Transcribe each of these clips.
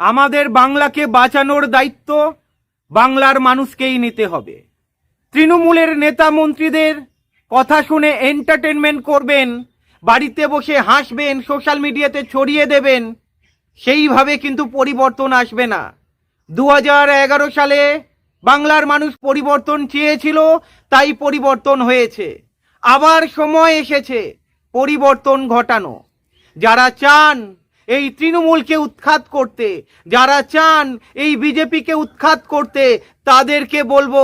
আমাদের বাংলাকে বাঁচানোর দায়িত্ব বাংলার মানুষকেই নিতে হবে। তৃণমূলের নেতা মন্ত্রীদের কথা শুনে এন্টারটেনমেন্ট করবেন, বাড়িতে বসে হাসবেন সোশ্যাল মিডিয়াতে ছড়িয়ে দেবেন, সেইভাবে কিন্তু পরিবর্তন আসবে না। দু সালে বাংলার মানুষ পরিবর্তন চেয়েছিল, তাই পরিবর্তন হয়েছে। আবার সময় এসেছে পরিবর্তন ঘটানো। যারা চান এই তৃণমূলকে উৎখাত করতে, যারা চান এই বিজেপিকে উৎখাত করতে, তাদেরকে বলব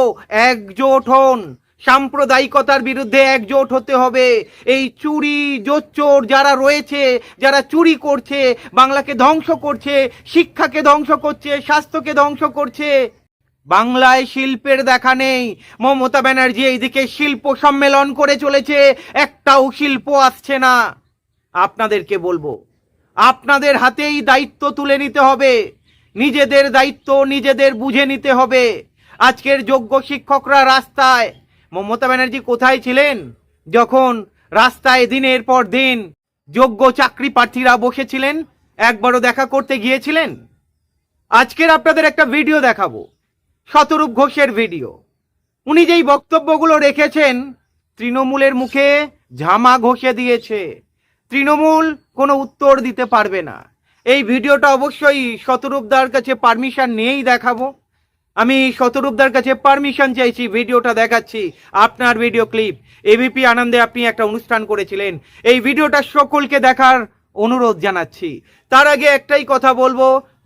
একজোট হন। সাম্প্রদায়িকতার বিরুদ্ধে একজোট হতে হবে। এই চুরি, জোচ্চোর যারা রয়েছে, যারা চুরি করছে, বাংলাকে ধ্বংস করছে, শিক্ষাকে ধ্বংস করছে, স্বাস্থ্যকে ধ্বংস করছে, বাংলায় শিল্পের দেখা নেই। মমতা ব্যানার্জি এইদিকে শিল্প সম্মেলন করে চলেছে, একটাও শিল্প আসছে না। আপনাদেরকে বলব আপনাদের হাতেই দায়িত্ব তুলে নিতে হবে। নিজেদের দায়িত্ব নিজেদের বুঝে নিতে হবে। আজকের যোগ্য শিক্ষকরা রাস্তায়। মমতা ব্যানার্জি কোথায় ছিলেন? যখন রাস্তায় দিনের পর দিন যোগ্য চাকরি প্রার্থীরা বসেছিলেন, একবারও দেখা করতে গিয়েছিলেন? আজকের আপনাদের একটা ভিডিও দেখাবো। শতরূপ ঘোষের ভিডিও। উনি যেই বক্তব্যগুলো রেখেছেন, তৃণমূলের মুখে ঝামা ঘষে দিয়েছে। তৃণমূল কোনো উত্তর দিতে পারবে না। এই ভিডিওটা অবশ্যই শতরূপদার কাছে পারমিশন নিয়েই দেখাবো। আমি শতরূপদার কাছে পারমিশন চাইছি, ভিডিওটা দেখাচ্ছি, আপনার ভিডিও ক্লিপ। এবিপি আনন্দে আপনি একটা অনুষ্ঠান করেছিলেন। এই ভিডিওটা সকলকে দেখার অনুরোধ জানাচ্ছি। তার আগে একটাই কথা বলব,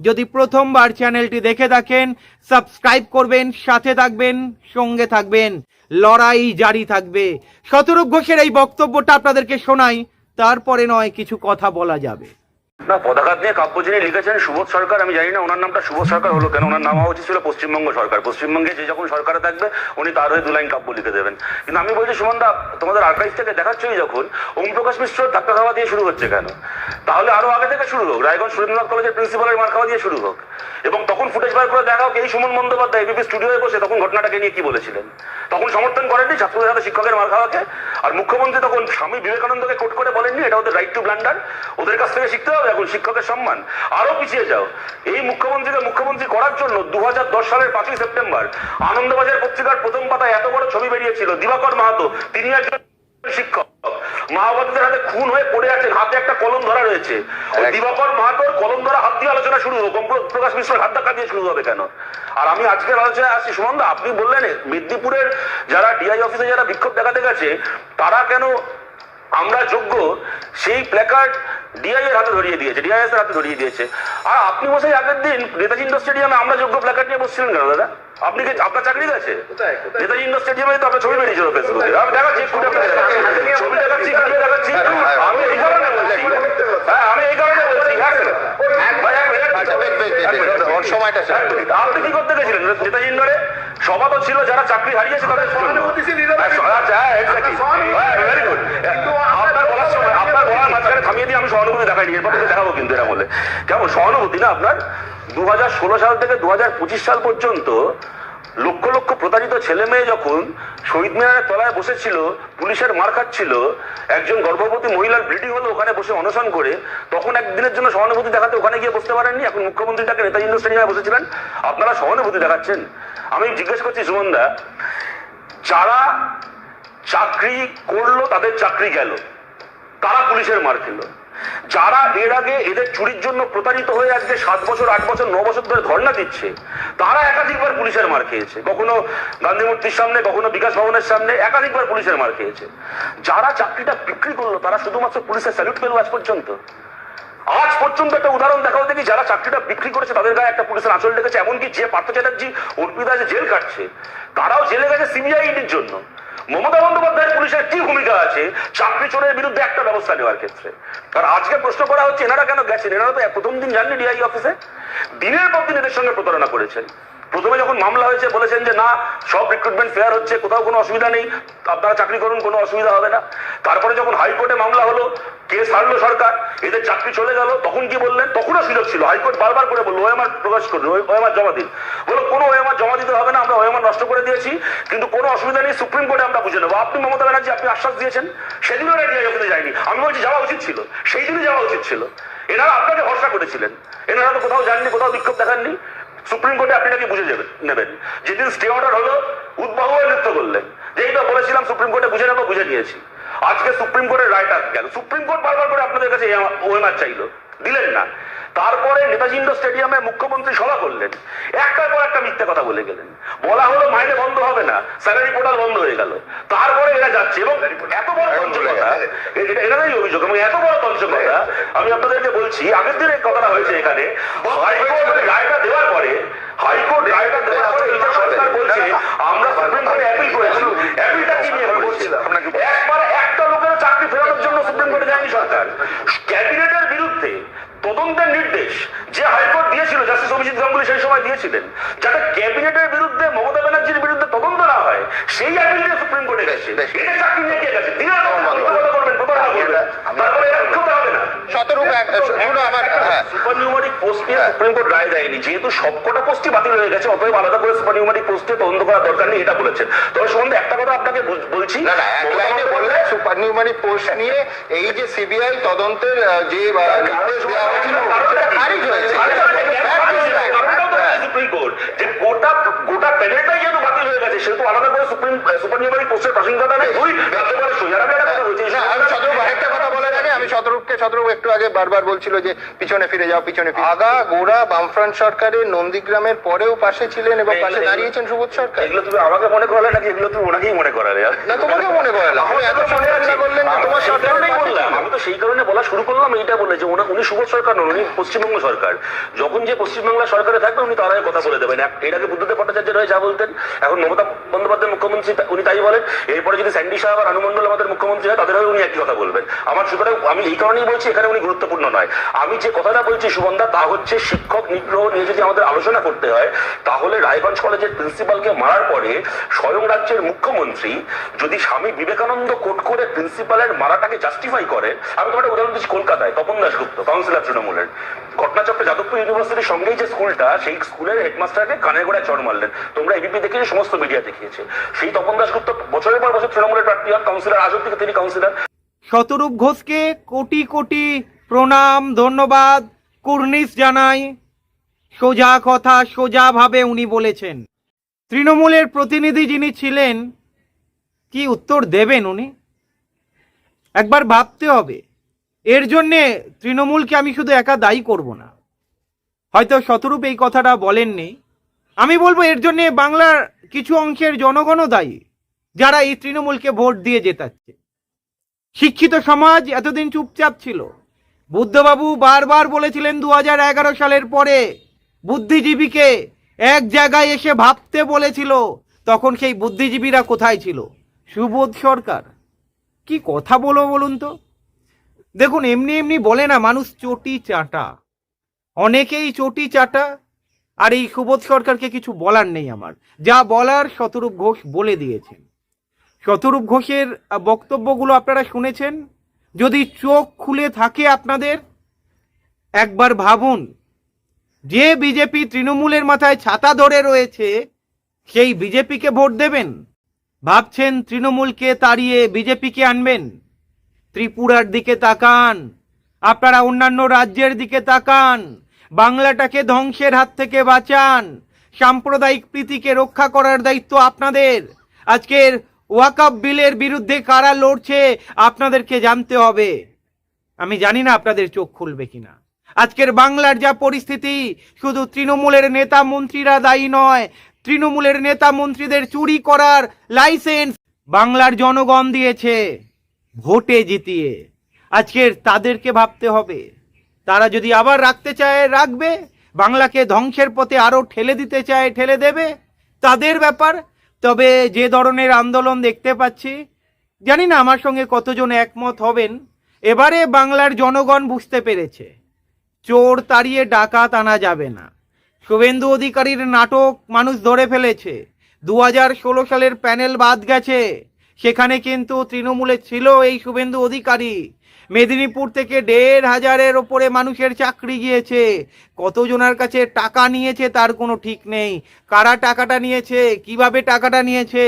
যদি প্রথমবার চ্যানেলটি দেখে থাকেন, সাবস্ক্রাইব করবেন, সাথে থাকবেন, সঙ্গে থাকবেন, লড়াই জারি থাকবে। শতরূপ ঘোষের এই বক্তব্যটা আপনাদেরকে শোনাই। তারপরে নয়, কিছু কথা বলা যাবে। না, পতাকা নিয়ে কাব্য যিনি লিখেছেন, সুবোধ সরকার, আমি জানি না ওনার নামটা সুবোধ সরকার হলো কেন, ওনার নাম হওয়া উচিত ছিল পশ্চিমবঙ্গ সরকার। পশ্চিমবঙ্গে যে যখন সরকারে থাকবে, উনি তার হয়ে দু লাইন কাব্য লিখে দেবেন। কিন্তু আমি বলছি সুমনদা তোমাদের আর্কাইভ থেকে দেখাচ্ছই যখন ওম প্রকাশ মিশ্র ধাক্কা খাওয়া দিয়ে শুরু হচ্ছে কেন? তাহলে আরও আগে থেকে শুরু হোক, রায়গঞ্জ সুরেন্দ্রনাথ কলেজের প্রিন্সিপালের মার খাওয়া দিয়ে শুরু হোক। এবং তখন ফুটেজ বার করে দেখা এই সুমন বন্দ্যোপাধ্যায় এবিপি স্টুডিওয়ে বসে তখন ঘটনাটাকে নিয়ে কি বলেছিলেন। তখন সমর্থন করেননি, ছাত্রদের সাথে শিক্ষকের মার খাওয়াকে। আর মুখ্যমন্ত্রী তখন স্বামী বিবেকানন্দকে কোট করে বলেননি, এটা ওদের রাইট টু ব্লান্ডার ওদের কাছ থেকে শিখতে হবে, এখন শিক্ষকের সম্মান। আরও পিছিয়ে যাও। এই মুখ্যমন্ত্রীকে মুখ্যমন্ত্রী করার জন্য দু হাজার দশ সালের পাঁচই সেপ্টেম্বর আনন্দবাজার পত্রিকার প্রথম পাতায় এত বড় ছবি বেরিয়েছিল, দিবাকর মাহাতো, তিনি একজন মাওবাদীদের হাতে খুন হয়ে পড়ে আছেন হাতে একটা কলম ধরা রয়েছে। ওই দিবাকর মাহাতোর কলম ধরা হাত দিয়ে আলোচনা শুরু হোক প্রকাশ মিশ্র হাত ধাক্কা দিয়ে শুরু হবে কেন? আর আমি আজকের আলোচনায় আসছি সুমন্দা আপনি বললেন মেদিনীপুরের যারা ডিআই অফিসে যারা বিক্ষোভ দেখাতে গেছে তারা কেন আমরা যোগ্য সেই প্ল্যাকার্ড ডিআই এর হাতে ধরিয়ে দিয়েছে ডিআইএস এর হাতে ধরিয়ে দিয়েছে। আর আপনি বসে আগের দিন নেতাজি ইন্ডোর স্টেডিয়ামে আমরা যোগ্য প্ল্যাকার্ড নিয়ে বসছিলেন কেন দাদা? আপনি কি আপনার চাকরি গেছে নেতাজি ইন্ডোর স্টেডিয়ামে তো আপনার ছবি বেরিয়েছিল ফেসবুকে আমি দেখাচ্ছি ছবি দেখাচ্ছি দেখাচ্ছি। আমি এই কারণে বলছি। হ্যাঁ আমি এই কারণে বলছি। ওর সময়টা। আপনি কি করতে গেছিলেন নেতাজি ইন্ডোরে? সভা তো ছিল যারা চাকরি হারিয়েছে তাদের হ্যাঁ ভেরি গুড আপনার বলার সময় আপনার বলার মাঝখানে থামিয়ে দিয়ে আমি সহানুভূতি দেখাইনি এরপর থেকে দেখাবো কিন্তু এরা বলে। কেমন? সহানুভূতি না আপনার? দু হাজার ষোলো সাল থেকে দু হাজার পঁচিশ সাল পর্যন্ত লক্ষ লক্ষ প্রতারিত ছেলে মেয়ে যখন শহীদ মিনারের তলায় বসেছিল, পুলিশের মার খাচ্ছিল, একজন গর্ভবতী মহিলার ব্লিডিং হলো ওখানে বসে অনশন করে, তখন একদিনের জন্য সহানুভূতি দেখাতে ওখানে গিয়ে বসতে পারেননি। এখন মুখ্যমন্ত্রী তাকে নেতাজি ইন্ডোর বসেছিলেন। আপনারা সহানুভূতি দেখাচ্ছেন? আমি জিজ্ঞেস করছি সুমনদা যারা চাকরি করল, তাদের চাকরি গেল। তারা পুলিশের মার খেলো। যারা এর আগে এদের চুরির জন্য প্রতারিত হয়ে আজকে সাত বছর, আট বছর, ন বছর ধরে ধর্ণা দিচ্ছে, তারা একাধিকবার পুলিশের মার খেয়েছে। কখনো গান্ধী মূর্তির সামনে, কখনো বিকাশ ভবনের সামনে একাধিকবার পুলিশের মার খেয়েছে। যারা চাকরিটা বিক্রি করল, তারা শুধুমাত্র পুলিশের স্যালুট পেল আজ পর্যন্ত। আজ পর্যন্ত একটা উদাহরণ দেখাও দেখি, যারা চাকরিটা বিক্রি করেছে, তাদের গায়ে একটা পুলিশের আঁচল ডেকেছে এমনকি যে পার্থ চ্যাটার্জি, অর্পিতা জেল কাটছে, তারাও জেলে গেছে সিবিআইডির জন্য। মমতা বন্দ্যোপাধ্যায়ের পুলিশের কি ভূমিকা আছে? চাকরি চোরের বিরুদ্ধে একটা ব্যবস্থা নেওয়ার ক্ষেত্রে। আর আজকে প্রশ্ন করা হচ্ছে, এনারা কেন গেছেন? এনারা তো প্রথম দিন জাননি ডিআই অফিসে। দিনের পর দিন এদের সঙ্গে প্রতারণা করেছেন। প্রথমে যখন মামলা হয়েছে, বলেছেন যে না, সব রিক্রুটমেন্ট ফেয়ার হচ্ছে, কোথাও কোনো অসুবিধা নেই, আপনারা চাকরি করুন, কোনো অসুবিধা হবে না। তারপরে যখন হাইকোর্টে মামলা হলো, কেস হারলো সরকার, এদের চাকরি চলে গেল, তখন কি বললেন? তখনও সুযোগ ছিল। হাইকোর্ট বারবার করে বলল, ওএমআর প্রকাশ করুন, ওএমআর জমা দিন। বলো কোনো ওএমআর জমা দিতে হবে না, আমরা নষ্ট করে দিয়েছি, কিন্তু কোনো অসুবিধা নেই, সুপ্রিম কোর্টে আমরা বুঝে নেব। আপনি মমতা ব্যানার্জি, আপনি আশ্বাস দিয়েছেন, সেদিনও ডিআই অফিসে যায়নি। আমি বলছি, যাওয়া উচিত ছিল। সেই দিনই যাওয়া উচিত ছিল। এনারা আপনাকে ভরসা করেছিলেন। এনারা তো কোথাও যাননি, কোথাও বিক্ষোভ দেখাননি। সুপ্রিম কোর্টে আপনি নাকি বুঝে যাবেন, নেবেন। যেদিন স্টে অর্ডার হলো উদ্বাহ নৃত্য করলেন। তো বলেছিলাম, সুপ্রিম কোর্টে বুঝে নেব, বুঝে নিয়েছি। আজকে সুপ্রিম কোর্টের রায়টা গেল সুপ্রিম কোর্ট বারবার করে আপনাদের কাছে ওএমআর চাইলো। দিলেন না। তারপরে নেতাজি ইন্ডোর স্টেডিয়ামে মুখ্যমন্ত্রী সভা করলেন। একটার পর একটা মিথ্যে কথা বলে গেলেন। বলা হলো মাইনে বন্ধ হবে না স্যালারি পোর্টাল বন্ধ হয়ে গেল। তারপরে এরা যাচ্ছে এবং এত বড় তঞ্চকতা এনারাই অভিযোগ এবং এত বড় তঞ্চকতা আমি আপনাদেরকে বলছি আগের দিনে কথাটা হয়েছে এখানে। হাইকোর্ট রায়টা দেওয়ার পরে হাইকোর্ট রায়টা দেওয়ার পরে সরকার বলছে আমরা সুপ্রিম কোর্টে অ্যাপিল করেছি। অ্যাপিলটা কি নিয়ে করেছি একবার একটা লোকের চাকরি ফেরানোর জন্য সুপ্রিম কোর্টে যায়নি সরকার। ক্যাবিনেটের বিরুদ্ধে তদন্তের নির্দেশ যে হাইকোর্ট দিয়েছিল জাস্টিস অভিজিৎ গাঙ্গুলি সেই সময় দিয়েছিলেন যাতে ক্যাবিনেটের বিরুদ্ধে মমতা ব্যানার্জির বিরুদ্ধে তদন্ত না হয় সেই আপিল দিয়ে সুপ্রিম কোর্টে গেছে। এটা চাকরি নিয়ে গেছে। তিনি এক- আমার হ্যাঁ। সুপার নিউমারিক পোস্ট হ্যাঁ। সুপ্রিম কোর্ট রায় দেয়নি। যেহেতু সবকটা পোস্টই বাতিল হয়ে গেছে অতএব আলাদা করে সুপার নিউমারিক পোস্টে তদন্ত করার দরকার নেই এটা বলেছেন। তবে সম্বন্ধে একটা কথা আপনাকে বলছি। না না এক লাইনে বললে সুপার নিউমারি পোস্ট নিয়ে এই যে সিবিআই তদন্তের যে আহ, নির্দেশ দেওয়া হয়েছিল সেটা খারিজ হয়েছে। সুপ্রিম কোর্ট যে গোটা গোটা প্যানেলটাই যেহেতু বাতিল হয়ে গেছে সেহেতু আলাদা করে সুপ্রিম সুপার নিউমারি পোস্টের প্রাসঙ্গিকতা নেই দুই রাজ্যপালের সই আর আমি একটা কথা বলছি আমি শতরূপ আরেকটা কথা বলার আগে আমি শতরূপকে শতরূপ একটু আগে বারবার বলছিল যে পিছনে ফিরে যাও পিছনে ফিরে আগা গোড়া বামফ্রন্ট সরকারের নন্দীগ্রামের পরেও পাশে ছিলেন এবং পাশে দাঁড়িয়েছেন সুবোধ সরকার। এগুলো তুমি আমাকে মনে করালে নাকি এগুলো তুমি ওনাকেই মনে করালে? না তোমাকে মনে করালাম। আমি এত সমালোচনা করলেন যে তোমার বললাম। আমি তো সেই কারণে বলা শুরু করলাম এইটা বলে যে উনি সুবোধ সরকার নন উনি পশ্চিমবঙ্গ সরকার। যখন যে পশ্চিমবাংলা সরকারে থাকবে উনি তার আগে কথা বলে দেবেন। এর আগে বুদ্ধদেব ভট্টাচার্য রয়ে যা বলতেন এখন মমতা বন্দ্যোপাধ্যায় মুখ্যমন্ত্রী উনি তাই বলেন। এরপরে যদি স্যান্ডি সাহেব আর অনুমন্ডল আমাদের মুখ্যমন্ত্রী হয় তাদের হয়ে উনি একই কথা বলবেন। আমার সুতরাং আমি এই কারণেই বলছি এখানে উনি গুরুত্বপূর্ণ নয়। আমি যে কথাটা বলছি সুবন্ধা তা হচ্ছে শিক্ষক নিগ্রহ নিয়ে যদি আমাদের আলোচনা করতে হয়, তাহলে রায়গঞ্জ কলেজের প্রিন্সিপালকে মারার পরে স্বয়ং রাজ্যের মুখ্যমন্ত্রী যদি স্বামী বিবেকানন্দ কোট করে প্রিন্সিপালের মারাটাকে জাস্টিফাই করে আমি তোমার উদাহরণ দিচ্ছি কলকাতায়, তপন দাসগুপ্ত কাউন্সিলর তৃণমূলের। ঘটনাচক্রে যাদবপুর ইউনিভার্সিটির সঙ্গেই যে স্কুলটা সেই স্কুলের হেডমাস্টারকে কানের গোড়ায় চড় মারলেন। তোমরা এবিপি দেখেছ সমস্ত মিডিয়া দেখিয়েছে। সেই তপন দাসগুপ্ত বছরের পর বছর তৃণমূলের প্রার্থী হন কাউন্সিলর আজ থেকে তিনি কাউন্সিলর শতরূপ ঘোষকে কোটি কোটি প্রণাম, ধন্যবাদ, কুর্নিশ জানাই। সোজা কথা, সোজাভাবে উনি বলেছেন। তৃণমূলের প্রতিনিধি যিনি ছিলেন, কি উত্তর দেবেন উনি? একবার ভাবতে হবে। এর জন্যে তৃণমূলকে আমি শুধু একা দায়ী করব না। হয়তো শতরূপ এই কথাটা বলেননি। আমি বলব এর জন্যে বাংলার কিছু অংশের জনগণও দায়ী, যারা এই তৃণমূলকে ভোট দিয়ে জেতাচ্ছে। শিক্ষিত সমাজ এতদিন চুপচাপ ছিল। বুদ্ধবাবু বারবার বলেছিলেন দু সালের পরে বুদ্ধিজীবীকে এক জায়গায় এসে ভাবতে বলেছিল, তখন সেই বুদ্ধিজীবীরা কোথায় ছিল? সুবোধ সরকার। কি কথা বলো বলুন তো? দেখুন, এমনি এমনি বলে না, মানুষ চটি চাটা। অনেকেই চটি চাটা, আর এই সুবোধ সরকারকে কিছু বলার নেই আমার। যা বলার শতরূপ ঘোষ বলে দিয়েছেন। শতরূপ ঘোষের বক্তব্যগুলো আপনারা শুনেছেন, যদি চোখ খুলে থাকে আপনাদের, একবার ভাবুন, যে বিজেপি তৃণমূলের মাথায় ছাতা ধরে রয়েছে, সেই বিজেপিকে ভোট দেবেন। ভাবছেন তৃণমূলকে তাড়িয়ে বিজেপিকে আনবেন। ত্রিপুরার দিকে তাকান, আপনারা অন্যান্য রাজ্যের দিকে তাকান, বাংলাটাকে ধ্বংসের হাত থেকে বাঁচান, সাম্প্রদায়িক প্রীতিকে রক্ষা করার দায়িত্ব আপনাদের। আজকের ওয়াকাপ বিলের বিরুদ্ধে কারা লড়ছে, আপনাদেরকে জানতে হবে। আমি জানি না আপনাদের চোখ খুলবে কিনা। আজকের বাংলার যা পরিস্থিতি, শুধু তৃণমূলের নেতা মন্ত্রীরা দায়ী নয়, তৃণমূলের নেতা মন্ত্রীদের চুরি করার লাইসেন্স বাংলার জনগণ দিয়েছে, ভোটে জিতিয়ে। আজকের তাদেরকে ভাবতে হবে। তারা যদি আবার রাখতে চায়, রাখবে। বাংলাকে ধ্বংসের পথে আরও ঠেলে দিতে চায়, ঠেলে দেবে। তাদের ব্যাপার তবে যে ধরনের আন্দোলন দেখতে পাচ্ছি, জানি না আমার সঙ্গে কতজন একমত হবেন, এবারে বাংলার জনগণ বুঝতে পেরেছে, চোর তাড়িয়ে ডাকাত আনা যাবে না। শুভেন্দু অধিকারীর নাটক মানুষ ধরে ফেলেছে দু হাজার ষোলো সালের প্যানেল বাদ গেছে। সেখানে কিন্তু তৃণমূলে ছিল এই শুভেন্দু অধিকারী। মেদিনীপুর থেকে দেড় হাজারের ওপরে মানুষের চাকরি গিয়েছে। কতজনের কাছে টাকা নিয়েছে তার কোনো ঠিক নেই। কারা টাকাটা নিয়েছে? কীভাবে টাকাটা নিয়েছে?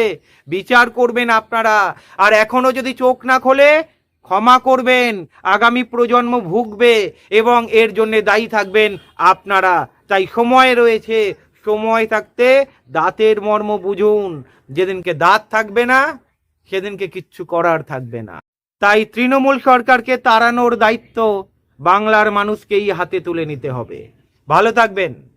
বিচার করবেন আপনারা। আর এখনও যদি চোখ না খোলে, ক্ষমা করবেন। আগামী প্রজন্ম ভুগবে এবং এর জন্যে দায়ী থাকবেন আপনারা। তাই সময় রয়েছে। সময় থাকতে দাঁতের মর্ম বুঝুন। যেদিনকে দাঁত থাকবে না সেদিনকে কিচ্ছু করার থাকবে না। তাই তৃণমূল সরকারকে তাড়ানোর দায়িত্ব বাংলার মানুষকেই হাতে তুলে নিতে হবে। ভালো থাকবেন।